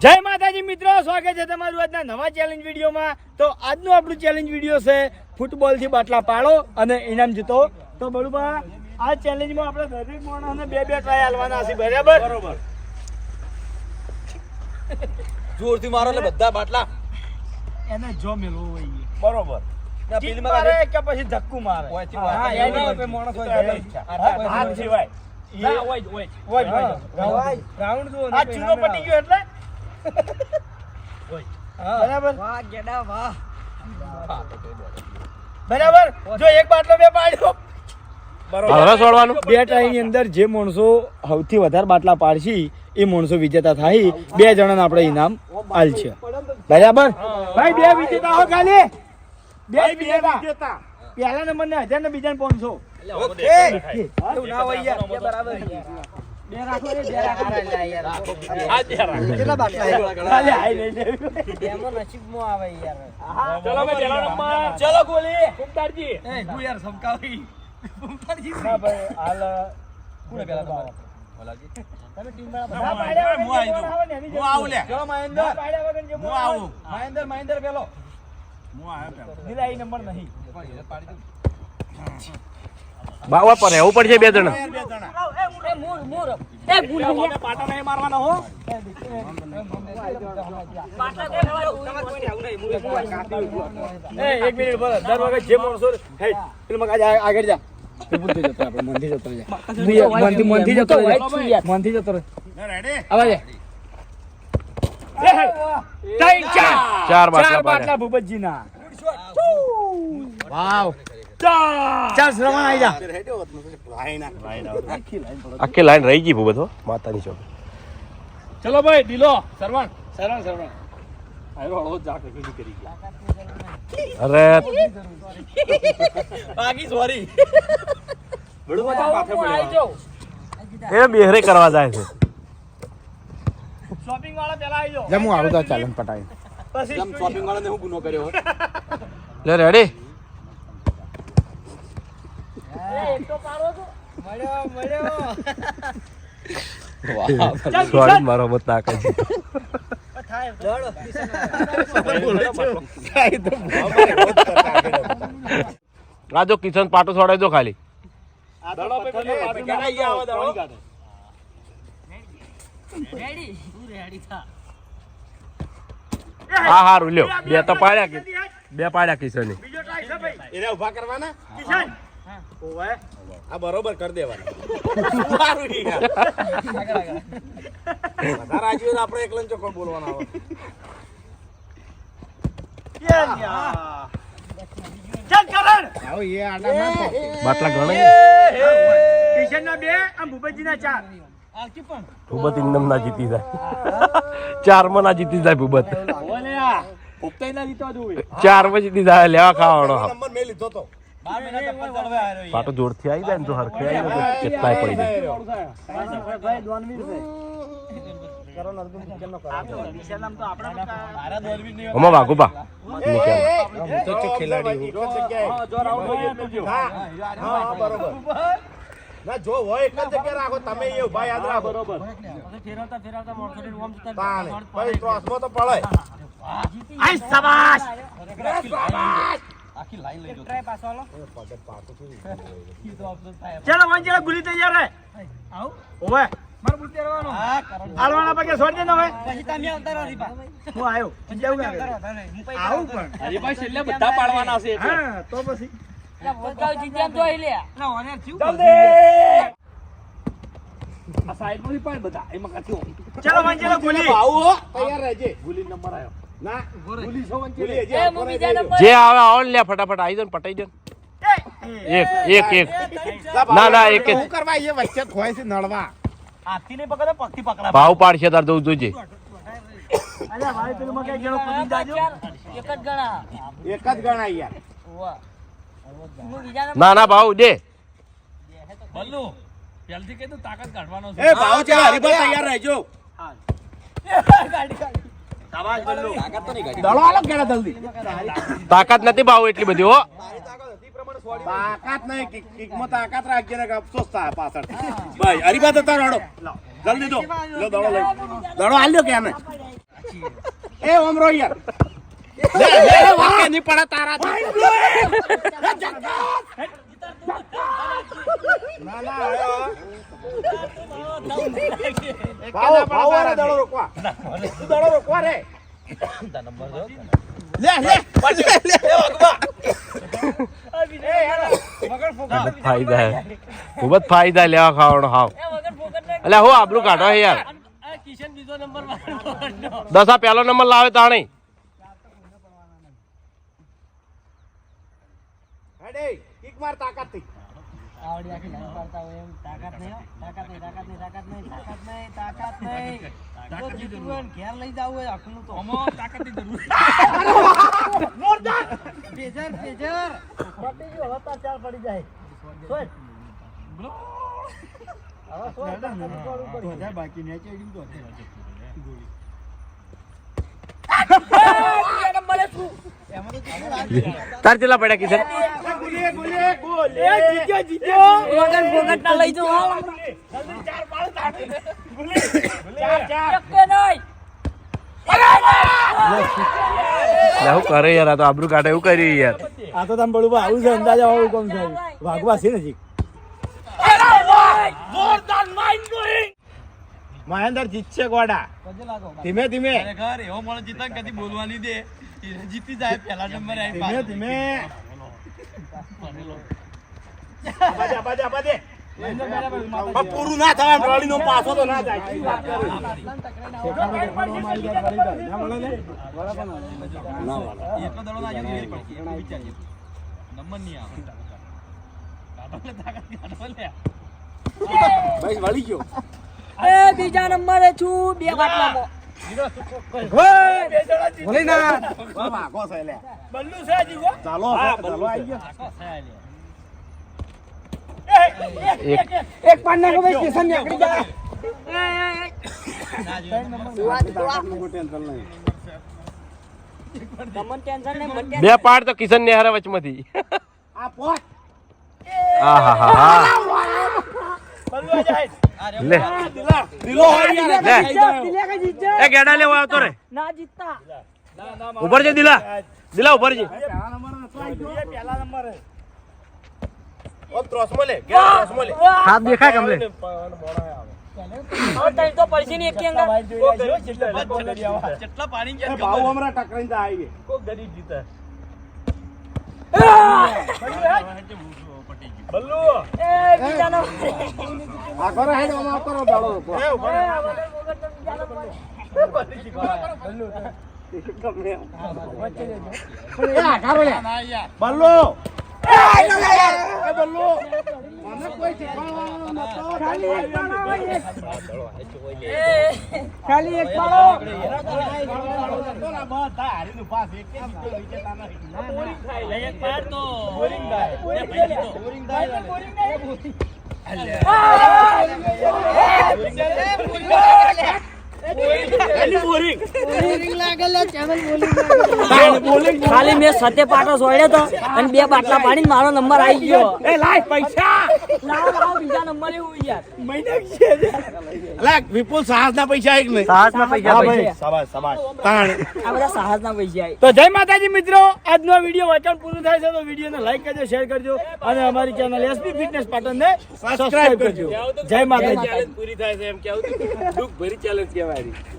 જય માતાજી મિત્રો સ્વાગત છે તમારું આજના નવા ચેલેન્જ વિડીયોમાં તો આજનું આપણું ચેલેન્જ વીડિયો છે ફૂટબોલથી બાટલા પાડો અને ઇનામ જીતો તો બળુબા આ ચેલેન્જમાં આપણે દરેક માણસને બે બે ટ્રાય આલવાના છે બરાબર બરોબર જોરથી મારો એટલે બધા બાટલા એને જો મેળવો હોય બરોબર મારે કે પછી ધક્કુ મારે માણસ હોય જ, આ ચૂનો પટી ગયો એટલે બરાબર? બરાબર? જો એક બાટલો બે પાડ્યો. હવે છોડવાનું બે ટ્રાયની અંદર જે માણસો સૌથી વધારે બાટલા પાડશી એ માણસો વિજેતા થાય. બે જણાને આપણે ઇનામ આલ છે. બરાબર? ભાઈ બે વિજેતા હો ખાલી. બે વિજેતા. પહેલા નંબર ને હજાર ને બીજા પાંચસો. ઓકે. ના હોય યાર. બરાબર. બે રાખો રે, બે રાખો. યાર. કેટલા બાટલા ખાલી હાઈ ચલો ભાઈ, નંબર. ચલો ગોલી કુમતારજી. ના ભાઈ, હાલ, કોને પહેલા નંબર? ના પાડ્યા હું વગર જે આવી આવે હું આવું લે. જરૂર. ચલો ના મહેન્દ્ર. પાડ્યા વગર જે હું આવું. મહેન્દ્ર, મહેન્દ્ર પેલો. નીલા નંબર નહીં બાવા પર એવું પડશે બે જણા બે જણા. પેલા મોઢે પાટા નહીં મારવાના હો. એ એક મિનિટ બોલો દર વખત જે માણસો હે પેલું મગ આગળ જા એ ભૂલથી જતો આપણે મનથી જતો. મનથી મનથી જતો. મનથી જતો રહે ના, ready? આવા જા. એ હે. ત્રણ ચાર ચાર ચાર બાટલા ભૂપતજી ના વાવ ચાર શ્રવણ આવી જા. આખી લાઈન રહી ગઈ ભૂબત માતાની ચોક. ચલો ભાઈ ડીલો સરવણ. સરવણ શ્રવણ આવ્યો હળવો જાક રખેલી કરી. ગયા અરે બાકી સોરી. એ બેહરે કરવા જાય છે. શોપિંગ વાળા પેલા આવી જમું આવું તો ચાલન પટાઈ પછી શોપિંગ વાળાને હું ગુનો કર્યો લે રેડી આ કિશન પાટો છોડાઈ દો ખાલી. હા હારું લ્યો. બે તો પાડ્યા બે પાડ્યા કિશન ઊભા કરવાના કિશન ઓવે. આ બરોબર કરી દેવાનું. સારું ઈ યાર. વધારે આજુ આપણે એકલા ચોખ્ખો બોલવાના આવે. બાટલા બે આમ ચાર. ભૂબત ઇન્દમ ના જીતી જાય. ચારમાં ના જીતી જાય જોવે. ચારમાં જીતી જાય લેવા ખાવાનો નંબર મેં લીધો તો. પાટો જોરથી આવી જાય ને તો હરખે આવી જાય કેટલાય પડી જાય. ભાઈ દોનવીર છે કરણ અર્જુન કિશનનો કરો કિશન નામ તો આપણા હમો વાગુ બા. ખેલાડી હું હા હા બરોબર. ના જો હોય એક જ જગ્યાએ રાખો તમે એ ઊભા યાદ રાખો. બરોબર. તાણે. પછી ક્રોસમાં તો પડે આઈ સબાસ ચલો વંચેલા ગુલી તૈયાર હે. ઓવે માર બુલ તેરવાનો આલવાના પગે છોડ દે ને હવે હું આવ્યો. કે આવ પણ. હરીભાઈ છેલ્લે બધા પાડવાના છે હા તો પછી. આ સાઈડમાંથી પાડ બધા. એમાં કાથી ચલો વંચેલા ગુલી. આવું હો. તૈયાર રહેજે. ગુલી નંબર આવ્યો જે આવે આવો લે ફટાફટ આવી જાય ને પટાઈ દે એક એક એક. ના ના એક જ. શું કરવા એ વચ્ચે ખોય છે નળવા હાથી નહીં પકડે પગથી પકડા ભાવ પાડશે તાર દઉં જોજે. અલ્યા ભાઈ પેલું માં કઈ ગણો કૂદી જાજો. એક જ ગણાય યાર. ના ના ભાવ દે. બલ્લુ પહેલથી કહી દઉં તાકાત કાઢવાનો છે. એ ભાવ છે હરીભાઈ તૈયાર રહેજો. શાબાશ બલ્લુ આલો કેડા જલ્દી. તાકાત નથી ભાવ એટલી બધી હો. તાકાત નહીં કિક કિકમાં તાકાત રાખજે ને કે અફસોસ થાય પાછળ. ભાઈ હરીબા તો તારો હાડો જલ્દી દો લો દડો લઈ. દડો હાલ્યો કે અમે? એ યાર લે, લે, વાકે નહીં પડે તારા ના ના આયો. ભાવ ભાવ વાળા દડો રોકવા. તું રોકવા રે. લે, લે, લે, લે. ફાયદા ખૂબ જ ફાયદા લેવા ખાવાનો હાવ. એટલે હું આબરું કાઢો હે યાર. દસા પહેલો નંબર લાવે તાણે. કિક માર તાકાતથી. આવડી આખી લાઈન પાડતા હોય એમ. તાકાત નહીં. તાકાત નહીં તાકાત નહીં તાકાત નહીં તાકાત નહીં તાકાત નહીં. જો જીતવું હોય ઘેર લઈ જવું હોય આખું તો. ગયું ચાર પડી જાય. સોય. હવે સોય ફોગટ ના જલ્દી ચાર પાડ તાકી ચેલા પડ્યા ચાર કે નહીં એટલે હું કરે યાર આ તો આબરું કાઢે એવું કર્યું યાર. આ તો તમે બળું આવું છે અંદાજ આવું કોમ છે વાઘવા છે નજીક. મહેન્દ્ર જીતશે ગોડા. ધીમે ધીમે. ધીમે ધીમે. બાજા બાજા બાજે. પણ પૂરું ના થાય ટ્રોલીનો પાછો તો ના જાય. કેવી વાત કરી? એ બીજા નંબરે છું બે બાટલામાં વાઘો છે લે. ચાલો ચાલો આઈ ગયો. એક એક પાન નાખો ભાઈ સ્ટેશન નીકળી જાય તમને ટેન્શન નહીં. મને બે પાડ તો કિશન ને હારે વચમાંથી. આ પોટ. આ હા હા હા લે. દિલો હોય લે દિલે કે જીતજે એ ગેડા લેવા આવતો રે. ના જીતતા. ઉપર છે દિલા. દિલા ઉપર છે ઓ ત્રોસમો લે કે ત્રોસમો લે. હાથ દેખાય કમલે. હવે તઈ તો પડશે નહીં એકી અંગા એ ભાવ હમણાં ટકરાઈને જાય આવી એ બીજા નંબરે આ કરો હેડ, ઓમ આવ કરો, દાડો રોકો. એ ઊભા. બલ્લો મને કોઈ નતો. ખાલી એક પાડો ખાલી એક પાડો બધા હારીનું પાસ એક કે બીજો વિજેતા નહીં. એક પાડ તો બોરિંગ થાય બોરિંગ થાય બોરિંગ થાય ಅಲ್ಲ ખાલી મેં સતે પાટો સોડ્યો તો અને બે બાટલા પાડીને મારો નંબર આવી ગયો. એ લાય પૈસા. લાવો લાવો બીજા નંબરે હું યાર. મહિના વિપુલ સાહસ ના પૈસા એક નહીં. સાહસ ના પૈસા હા પૈસા. ભાઈ. શાબાશ શાબાશ તાણ. આ બધા સાહસ ના પૈસા તો જય માતાજી મિત્રો. આજનો વીડિયો વાંચન પૂરું થાય છે તો વિડીયોને લાઈક કરજો શેર કરજો અને અમારી ચેનલ એસપી ફિટનેસ પાટણને સબસ્ક્રાઇબ કરજો. જય માતાજી. પૂરી થાય છે એમ કેવું દુઃખ ભરી ચેલેન્જ કહેવાય.